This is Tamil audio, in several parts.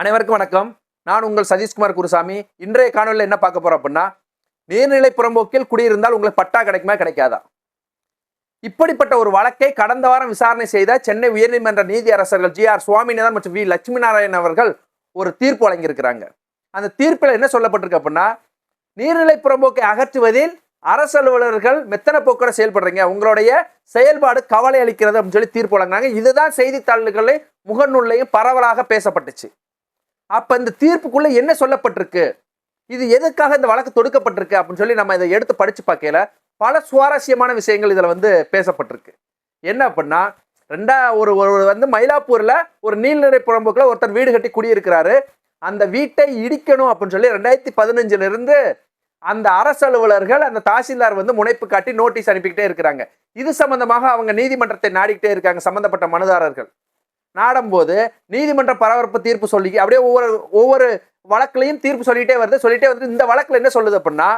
அனைவருக்கும் வணக்கம். நான் உங்கள் சதீஷ்குமார் குருசாமி. இன்றைய காணொலியில் என்ன பார்க்க போறோம் அப்படின்னா நீர்நிலை புறம்போக்கில் குடியிருந்தால் உங்களுக்கு பட்டா கிடைக்குமா கிடைக்காதா? இப்படிப்பட்ட ஒரு வழக்கை கடந்த வாரம் விசாரணை செய்த சென்னை உயர்நீதிமன்ற நீதி அரசர்கள் ஜி ஆர் சுவாமிநாதன் மற்றும் வி லட்சுமி நாராயணன் அவர்கள் ஒரு தீர்ப்பு வழங்கியிருக்கிறாங்க. அந்த தீர்ப்பில் என்ன சொல்லப்பட்டிருக்கு அப்படின்னா நீர்நிலை புறம்போக்கை அகற்றுவதில் அரசு அலுவலர்கள் மெத்தனை போக்கோட செயல்படுறீங்க. உங்களுடைய செயல்பாடு கவலை அளிக்கிறது அப்படின்னு சொல்லி தீர்ப்பு வழங்கினாங்க. இதுதான் செய்தித்தாள்களில் முகநூல்லையும் பரவலாக பேசப்பட்டுச்சு. அப்போ இந்த தீர்ப்புக்குள்ளே என்ன சொல்லப்பட்டிருக்கு? இது எதுக்காக இந்த வழக்கு தொடுக்கப்பட்டிருக்கு அப்படின்னு சொல்லி நம்ம இதை எடுத்து படித்து பார்க்கல பல சுவாரஸ்யமான விஷயங்கள் இதில் வந்து பேசப்பட்டிருக்கு. என்ன அப்படின்னா ரெண்டா ஒரு ஒரு வந்து மயிலாப்பூரில் ஒரு நீர்நிலை புறம்புக்குள்ள ஒருத்தர் வீடு கட்டி குடியிருக்கிறாரு. அந்த வீட்டை இடிக்கணும் அப்படின்னு சொல்லி ரெண்டாயிரத்தி பதினஞ்சிலிருந்து அந்த அரசு அலுவலர்கள் அந்த தாசில்தார் வந்து முனைப்பு காட்டி நோட்டீஸ் அனுப்பிக்கிட்டே இருக்கிறாங்க. இது சம்பந்தமாக அவங்க நீதிமன்றத்தை நாடிக்கிட்டே இருக்காங்க சம்பந்தப்பட்ட மனுதாரர்கள். நாடும்போது நீதிமன்ற பரபரப்பு தீர்ப்பு சொல்லி அப்படியே ஒவ்வொரு ஒவ்வொரு வழக்குலையும் தீர்ப்பு சொல்லிகிட்டே வருது. சொல்லிகிட்டே வந்து இந்த வழக்கில் என்ன சொல்லுது அப்படின்னா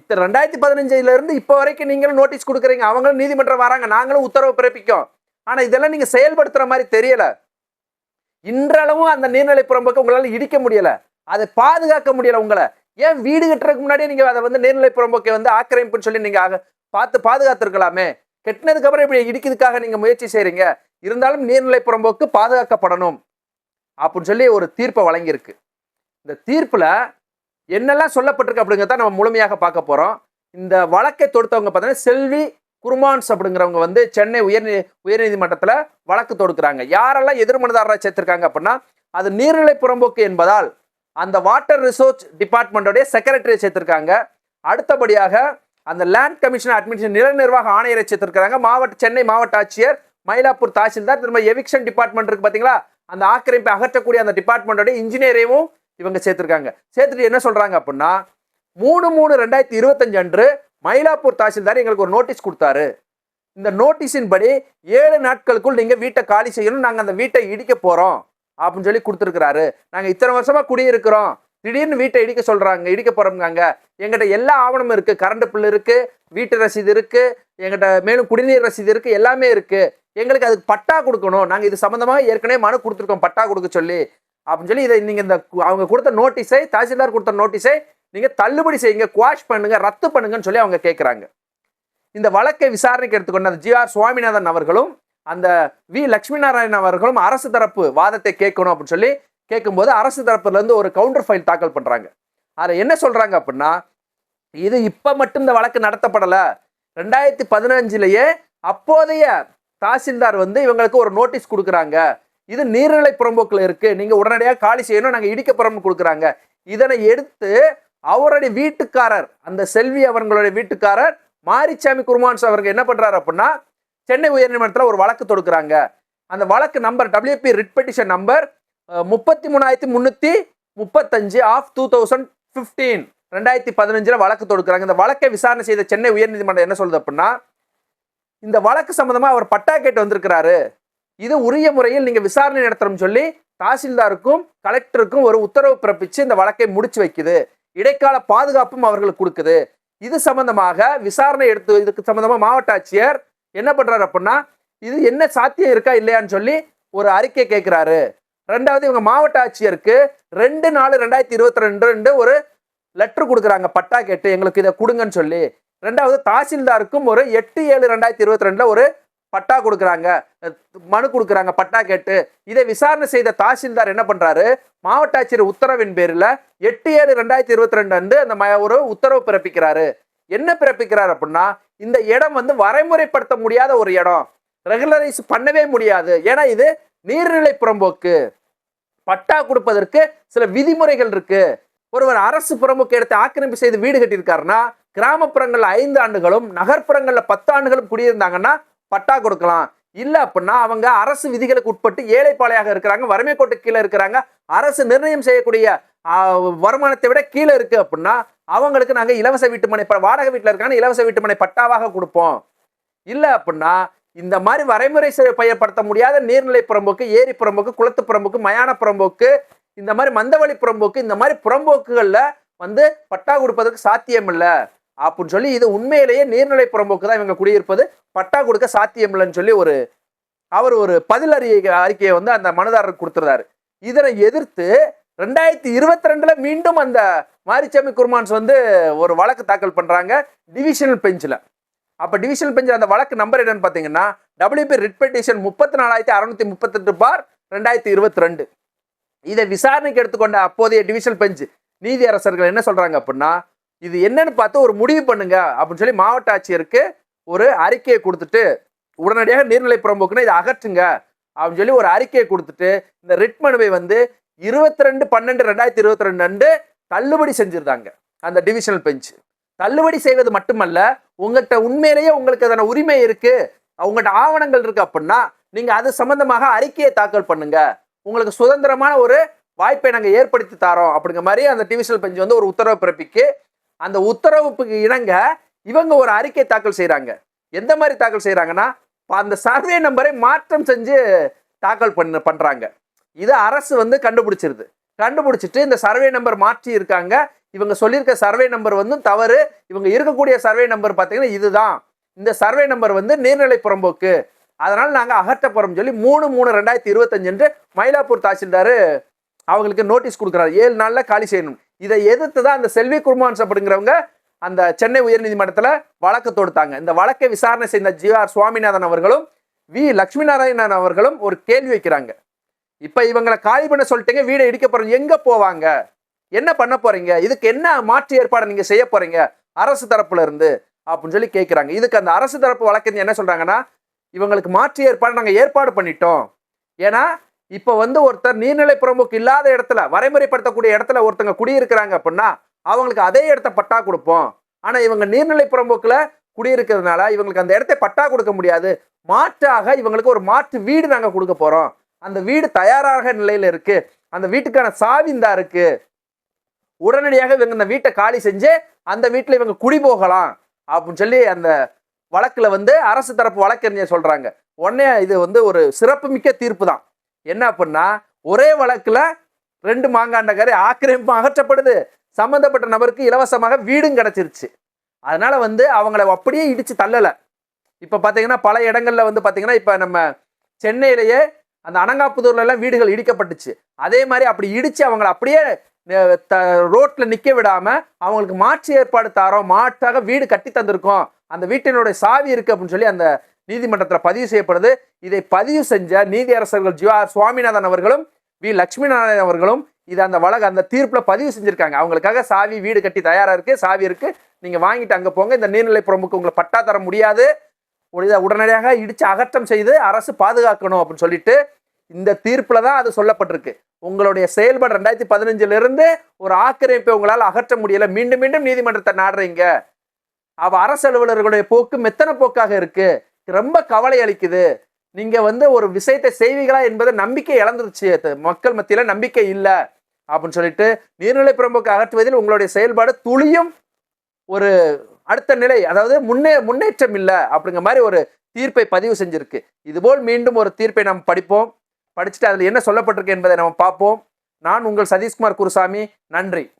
இத்தனை ரெண்டாயிரத்தி பதினஞ்சுலேருந்து இப்போ வரைக்கும் நீங்களும் நோட்டீஸ் கொடுக்குறீங்க. அவங்களும் நீதிமன்றம் வராங்க. நாங்களும் உத்தரவு பிறப்பிக்கும். ஆனால் இதெல்லாம் நீங்கள் செயல்படுத்துகிற மாதிரி தெரியலை. இன்றளவும் அந்த நீர்நிலை புறம்போக்கு உங்களால் இடிக்க முடியல. அதை பாதுகாக்க முடியல உங்களை. ஏன் வீடு கட்டுறதுக்கு முன்னாடியே நீங்கள் அதை வந்து நீர்நிலை புறம்போக்கை வந்து ஆக்கிரமிப்புன்னு சொல்லி நீங்கள் பார்த்து பாதுகாத்துருக்கலாமே. கெட்டினதுக்கப்புறம் இப்படி இடிக்கிறதுக்காக நீங்கள் முயற்சி செய்கிறீங்க இருந்தாலும் நீர்நிலை புறம்போக்கு பாதுகாக்கப்படணும் அப்படின்னு சொல்லி ஒரு தீர்ப்பை வழங்கியிருக்கு. இந்த தீர்ப்பில் என்னெல்லாம் சொல்லப்பட்டிருக்கு அப்படிங்கிறத நம்ம முழுமையாக பார்க்க போகிறோம் இந்த வழக்கை தொடுத்தவங்க பார்த்தீங்கன்னா செல்வி குருமான்ஸ் அப்படிங்கிறவங்க வந்து சென்னை உயர் உயர்நீதிமன்றத்தில் வழக்கு தொடுக்கிறாங்க. யாரெல்லாம் எதிர்மனுதாரராக சேர்த்திருக்காங்க அப்படின்னா அது நீர்நிலை புறம்போக்கு என்பதால் அந்த வாட்டர் ரிசோர்ஸ் டிபார்ட்மெண்ட்டோடைய செக்ரட்டரியை சேர்த்திருக்காங்க. அடுத்தபடியாக அந்த லேண்ட் கமிஷன் அட்மினிஸ்ட்ரேஷன் நில நிர்வாக ஆணையரை சேர்த்திருக்காங்க மாவட்ட சென்னை மாவட்ட ஆட்சியர் மயிலாப்பூர் தாசில்தார் திரும்ப எவிக்ஷன் டிபார்ட்மெண்ட் இருக்கு பாத்தீங்களா? அந்த ஆக்கிரமிப்பை அகற்றக்கூடிய அந்த டிபார்ட்மெண்ட்டோட இன்ஜினியரையும் இவங்க சேர்த்திருக்காங்க. சேர்த்துட்டு என்ன சொல்றாங்க அப்படின்னா மூணு மூணு ரெண்டாயிரத்தி இருபத்தஞ்சு அன்று மயிலாப்பூர் தாசில்தார் எங்களுக்கு ஒரு நோட்டீஸ் கொடுத்தாரு. இந்த நோட்டீஸின் படி ஏழு நாட்களுக்குள் நீங்க வீட்டை காலி செய்யணும் நாங்க அந்த வீட்டை இடிக்க போறோம் அப்படின்னு சொல்லி கொடுத்துருக்கிறாரு. நாங்க இத்தனை வருஷமா குடியிருக்கிறோம். திடீர்னு வீட்டை இடிக்க சொல்றாங்க இடிக்க போறோம்காங்க எங்கிட்ட எல்லா ஆவணமும் இருக்கு கரண்ட் பில் இருக்கு வீட்டு ரசீது இருக்கு எங்கிட்ட மேலும் குடிநீர் ரசீது இருக்கு எல்லாமே இருக்கு. எங்களுக்கு அதுக்கு பட்டா கொடுக்கணும். நாங்கள் இது சம்மந்தமாக ஏற்கனவே மனு கொடுத்துருக்கோம். பட்டா கொடுக்க சொல்லி. அப்படின்னு சொல்லி இதை நீங்கள் இந்த அவங்க கொடுத்த நோட்டீஸை தாசில்தார் கொடுத்த நோட்டீஸை நீங்கள் தள்ளுபடி செய்யுங்க குவாஷ் பண்ணுங்க ரத்து பண்ணுங்கன்னு சொல்லி அவங்க கேட்குறாங்க இந்த வழக்கை விசாரணைக்கு எடுத்துக்கொண்ட அந்த ஜி ஆர் சுவாமிநாதன் அவர்களும் அந்த வி லட்சுமி நாராயணன் அவர்களும் அரசு தரப்பு வாதத்தை கேட்கணும் அப்படின்னு சொல்லி கேட்கும்போது அரசு தரப்புலேருந்து ஒரு கவுண்டர் ஃபைல் தாக்கல் பண்ணுறாங்க அதில் என்ன சொல்கிறாங்க அப்படின்னா இது இப்போ மட்டும் இந்த வழக்கு நடத்தப்படலை. ரெண்டாயிரத்தி பதினஞ்சுலேயே அப்போதைய தாசில்தார் வந்து இவங்களுக்கு ஒரு நோட்டீஸ் கொடுக்குறாங்க. இது நீர்நிலை புறம்போக்கில் இருக்கு. நீங்க உடனடியாக காலி செய்யணும் நாங்கள் இடிக்க போறோம்னு கொடுக்குறாங்க. இதனை எடுத்து அவருடைய வீட்டுக்காரர் அந்த செல்வி அவர்களுடைய வீட்டுக்காரர் மாரிச்சாமி குருமான்ஸ் அவர்கள் என்ன பண்றாரு அப்படின்னா சென்னை உயர்நீதிமன்றத்தில் ஒரு வழக்கு தொடுக்குறாங்க. அந்த வழக்கு number WP writ petition number முப்பத்தி மூணாயிரத்தி முந்நூற்றி முப்பத்தஞ்சு ஆஃப் டூ தௌசண்ட் ஃபிஃப்டீன் ரெண்டாயிரத்தி பதினஞ்சில் வழக்கு தொடுக்குறாங்க. இந்த வழக்கை விசாரணை செய்த சென்னை உயர்நீதிமன்றம் என்ன சொல்லுது அப்படின்னா இந்த வழக்கு சம்மந்தமாக அவர் பட்டா கேட்டு வந்திருக்கிறாரு. இது உரிய முறையில் நீங்கள் விசாரணை நடத்தணும்னு சொல்லி தாசில்தாருக்கும் கலெக்டருக்கும் ஒரு உத்தரவு பிறப்பித்து இந்த வழக்கை முடிச்சு வைக்குது. இடைக்கால பாதுகாப்பும் அவர்களுக்கு கொடுக்குது. இது சம்பந்தமாக விசாரணை எடுத்து இதுக்கு சம்மந்தமாக மாவட்ட ஆட்சியர் என்ன பண்ணுறாரு அப்படின்னா இது என்ன சாத்தியம் இருக்கா இல்லையான்னு சொல்லி ஒரு அறிக்கை கேட்குறாரு. ரெண்டாவது இவங்க மாவட்ட ஆட்சியருக்கு ரெண்டு நாலு ரெண்டாயிரத்தி இருபத்தி ரெண்டு ரெண்டு ஒரு லெட்ரு கொடுக்குறாங்க பட்டா கேட்டு எங்களுக்கு இதை கொடுங்கன்னு சொல்லி. ரெண்டாவது தாசில்தாருக்கும் ஒரு எட்டு ஏழு ரெண்டாயிரத்தி இருபத்தி ரெண்டில் ஒரு பட்டா கொடுக்குறாங்க. மனு கொடுக்குறாங்க பட்டா கேட்டு. இதை விசாரணை செய்த தாசில்தார் என்ன பண்ணுறாரு மாவட்ட ஆட்சியர் உத்தரவின் பேரில் எட்டு ஏழு ரெண்டாயிரத்தி இருபத்தி ரெண்டு அன்று அந்த ம- ஒரு உத்தரவு பிறப்பிக்கிறாரு. என்ன பிறப்பிக்கிறார் அப்படின்னா இந்த இடம் வந்து வரைமுறைப்படுத்த முடியாத ஒரு இடம். ரெகுலரைஸ் பண்ணவே முடியாது. ஏன்னா இது நீர்நிலை புறம்போக்கு. பட்டா கொடுப்பதற்கு சில விதிமுறைகள் இருக்கு. ஒருவர் அரசு புறம்போக்கு எடுத்து ஆக்கிரமிப்பு செய்து வீடு கட்டியிருக்காருன்னா கிராமப்புறங்களில் ஐந்து ஆண்டுகளும் நகர்ப்புறங்களில் பத்து ஆண்டுகளும் குடியிருந்தாங்கன்னா பட்டா கொடுக்கலாம். இல்லை அப்படின்னா அவங்க அரசு விதிகளுக்கு உட்பட்டு ஏழைப்பாளையாக இருக்கிறாங்க வறுமை கோட்டு கீழே இருக்கிறாங்க அரசு நிர்ணயம் செய்யக்கூடிய வருமானத்தை விட கீழே இருக்கு அப்படின்னா அவங்களுக்கு நாங்கள் இலவச வீட்டுமனை ப- வாடகை வீட்டில் இருக்காங்க இலவச வீட்டுமனை பட்டாவாக கொடுப்போம். இல்லை அப்படின்னா இந்த மாதிரி வரைமுறை பயன்படுத்த முடியாத நீர்நிலை புறம்போக்கு ஏரி புறம்போக்கு குளத்து புறம்போக்கு மயான புறம்போக்கு இந்த மாதிரி மந்தவழி புறம்போக்கு இந்த மாதிரி புறம்போக்குகளில் வந்து பட்டா கொடுப்பதற்கு சாத்தியம் இல்லை அப்படின்னு சொல்லி இது உண்மையிலேயே நீர்நிலை புறம்போக்கு தான் இவங்க குடியிருப்பது. பட்டா கொடுக்க சாத்தியம் இல்லைன்னு சொல்லி ஒரு அவர் ஒரு பதில் அறிக்கை அறிக்கையை வந்து அந்த மனுதாரருக்கு கொடுத்துருந்தாரு. இதனை எதிர்த்து ரெண்டாயிரத்தி இருபத்தி ரெண்டுல மீண்டும் அந்த மாரிச்சாமி குர்மான்ஸ் வந்து ஒரு வழக்கு தாக்கல் பண்றாங்க டிவிஷனல் பெஞ்சில். அப்போ டிவிஷனல் பெஞ்சில் அந்த வழக்கு நம்பர் என்னன்னு பார்த்தீங்கன்னா டபிள்யூபி ரிட் பெட்டிஷன் முப்பத்தி நாலாயிரத்தி அறுநூத்தி முப்பத்தெட்டு பார் ரெண்டாயிரத்தி இருபத்தி ரெண்டு இதை விசாரணைக்கு எடுத்துக்கொண்ட அப்போதைய டிவிஷனல் பெஞ்ச் நீதி அரசர்கள் என்ன சொல்றாங்க அப்படின்னா இது என்னன்னு பார்த்து ஒரு முடிவு பண்ணுங்க அப்படின்னு சொல்லி மாவட்ட ஆட்சியருக்கு ஒரு அறிக்கையை கொடுத்துட்டு உடனடியாக நீர்நிலை புறம்போக்குன்னு இதை அகற்றுங்க அப்படின்னு சொல்லி ஒரு அறிக்கையை கொடுத்துட்டு இந்த ரிட் மனுவை வந்து இருபத்தி ரெண்டு பன்னெண்டு ரெண்டாயிரத்தி இருபத்தி ரெண்டு அன்று தள்ளுபடி செஞ்சிருந்தாங்க அந்த டிவிஷனல் பெஞ்ச் தள்ளுபடி செய்வது மட்டுமல்ல உங்கள்கிட்ட உண்மையிலேயே உங்களுக்கு அதன உரிமை இருக்கு உங்கள்கிட்ட ஆவணங்கள் இருக்கு அப்படின்னா நீங்க அது சம்பந்தமாக அறிக்கையை தாக்கல் பண்ணுங்க. உங்களுக்கு சுதந்திரமான ஒரு வாய்ப்பை நாங்கள் ஏற்படுத்தி தரோம் அப்படிங்கிற மாதிரி அந்த டிவிஷனல் பெஞ்ச் வந்து ஒரு உத்தரவு பிறப்பிக்கு அந்த உத்தரவுக்கு இணங்க இவங்க ஒரு அறிக்கை தாக்கல் செய்கிறாங்க எந்த மாதிரி தாக்கல் செய்கிறாங்கன்னா அந்த சர்வே நம்பரை மாற்றம் செஞ்சு தாக்கல் பண்ண பண்ணுறாங்க இது அரசு வந்து கண்டுபிடிச்சிருது. கண்டுபிடிச்சிட்டு இந்த சர்வே நம்பர் மாற்றி இருக்காங்க. இவங்க சொல்லியிருக்க சர்வே நம்பர் வந்து தவறு. இவங்க இருக்கக்கூடிய சர்வே நம்பர் பார்த்தீங்கன்னா இதுதான். இந்த சர்வே நம்பர் வந்து நீர்நிலை புறம்போக்கு. அதனால் நாங்கள் அகற்ற சொல்லி மூணு மூணு ரெண்டாயிரத்தி இருபத்தஞ்சு என்று மயிலாப்பூர் தாசில்தார் அவங்களுக்கு நோட்டீஸ் கொடுக்குறாரு. ஏழு நாளில் காலி செய்யணும். இதை எதிர்த்து தான் அந்த செல்வி குர்மான்ஸ் அப்படிங்கிறவங்க அந்த சென்னை உயர்நீதிமன்றத்தில் வழக்கு தொடுத்தாங்க. இந்த வழக்கை விசாரணை செய்த ஜி ஆர் சுவாமிநாதன் அவர்களும் வி லக்ஷ்மி நாராயணன் அவர்களும் ஒரு கேள்வி வைக்கிறாங்க. இப்போ இவங்களை காலி பண்ண சொல்லிட்டீங்க வீடை இடிக்க போறோம் எங்கே போவாங்க? என்ன பண்ண போறீங்க? இதுக்கு என்ன மாற்று ஏற்பாடு நீங்கள் செய்ய போறீங்க? அரசு தரப்புல இருந்து அப்படின்னு சொல்லி கேட்குறாங்க இதுக்கு அந்த அரசு தரப்பு வழக்கு என்ன சொல்றாங்கன்னா இவங்களுக்கு மாற்று ஏற்பாடு நாங்கள் ஏற்பாடு பண்ணிட்டோம். ஏன்னா இப்போ வந்து ஒருத்தர் நீர்நிலை பிரமுக்கு இல்லாத இடத்துல வரைமுறைப்படுத்தக்கூடிய இடத்துல ஒருத்தங்க குடியிருக்கிறாங்க அப்படின்னா அவங்களுக்கு அதே இடத்த பட்டா கொடுப்போம். ஆனால் இவங்க நீர்நிலை பிரமுக்கில் குடியிருக்கிறதுனால இவங்களுக்கு அந்த இடத்த பட்டா கொடுக்க முடியாது. மாற்றாக இவங்களுக்கு ஒரு மாற்று வீடு நாங்கள் கொடுக்க போகிறோம் அந்த வீடு தயாராக நிலையில் இருக்கு. அந்த வீட்டுக்கான சாவிந்தா இருக்குது இருக்கு. உடனடியாக இவங்க இந்த வீட்டை காலி செஞ்சு அந்த வீட்டில் இவங்க குடி போகலாம். அப்படின்னு சொல்லி அந்த வழக்கில் வந்து அரசு தரப்பு வழக்கறிஞர் சொல்கிறாங்க உடனே இது வந்து ஒரு சிறப்புமிக்க தீர்ப்பு தான். என்ன அப்படின்னா ஒரே வழக்கில் ரெண்டு மாங்காண்டக்காரி ஆக்கிரமிப்பு அகற்றப்படுது. சம்மந்தப்பட்ட நபருக்கு இலவசமாக வீடும் கிடச்சிருச்சு. அதனால் வந்து அவங்கள அப்படியே இடித்து தள்ளலை. இப்போ பார்த்தீங்கன்னா பல இடங்களில் வந்து பார்த்தீங்கன்னா இப்போ நம்ம சென்னையிலேயே அந்த அனங்காப்புதூர்லலாம் வீடுகள் இடிக்கப்பட்டுச்சு. அதே மாதிரி அப்படி இடித்து அவங்கள அப்படியே த- ரோட்டில் நிற்க விடாமல் அவங்களுக்கு மாற்று ஏற்பாடு தாரோம் மாற்றாக வீடு கட்டி தந்திருக்கோம். அந்த வீட்டினுடைய சாவி இருக்குது அப்படின்னு சொல்லி அந்த நீதிமன்றத்தில் பதிவு செய்யப்படுது. இதை பதிவு செஞ்ச நீதியரசர்கள் ஜி ஆர் சுவாமிநாதன் அவர்களும் வி லட்சுமி நாராயணன் அவர்களும் இது அந்த வழக்கு அந்த தீர்ப்பில் பதிவு செஞ்சுருக்காங்க. அவங்களுக்காக சாவி வீடு கட்டி தயாராக இருக்குது சாவி இருக்குது நீங்கள் வாங்கிட்டு அங்கே போங்க. இந்த நீர்நிலை புறம்புக்கு உங்களை பட்டா தர முடியாது. உடனடியாக இடித்து அகற்றம் செய்து அரசு பாதுகாக்கணும் அப்படின்னு சொல்லிட்டு இந்த தீர்ப்பில் தான் அது சொல்லப்பட்டிருக்கு. உங்களுடைய செயல்பாடு ரெண்டாயிரத்தி பதினஞ்சிலிருந்து ஒரு ஆக்கிரமிப்பை உங்களால் அகற்ற முடியல. மீண்டும் மீண்டும் நீதிமன்றத்தை நாடுறீங்க. அவ அரசு அலுவலர்களுடைய போக்கு மெத்தன போக்காக இருக்குது ரொம்ப கவலை அளிக்குது. நீங்க வந்து ஒரு விஷயத்தை செய்வீங்களா என்பதை நம்பிக்கை இழந்துருச்சு. மக்கள் மத்தியில நம்பிக்கை இல்லை. அப்படின்னு சொல்லிட்டு நீர்நிலை பிரம்புக்கு அகற்றுவதில் உங்களுடைய செயல்பாடு துளியும் ஒரு அடுத்த நிலை அதாவது முன்னே முன்னேற்றம் இல்லை அப்படிங்கிற மாதிரி ஒரு தீர்ப்பை பதிவு செஞ்சிருக்கு. இதுபோல் மீண்டும் ஒரு தீர்ப்பை நாம் படிப்போம். படிச்சுட்டு அதில் என்ன சொல்லப்பட்டிருக்கு என்பதை நம்ம பார்ப்போம். நான் உங்கள் சதீஷ்குமார் குருசாமி. நன்றி.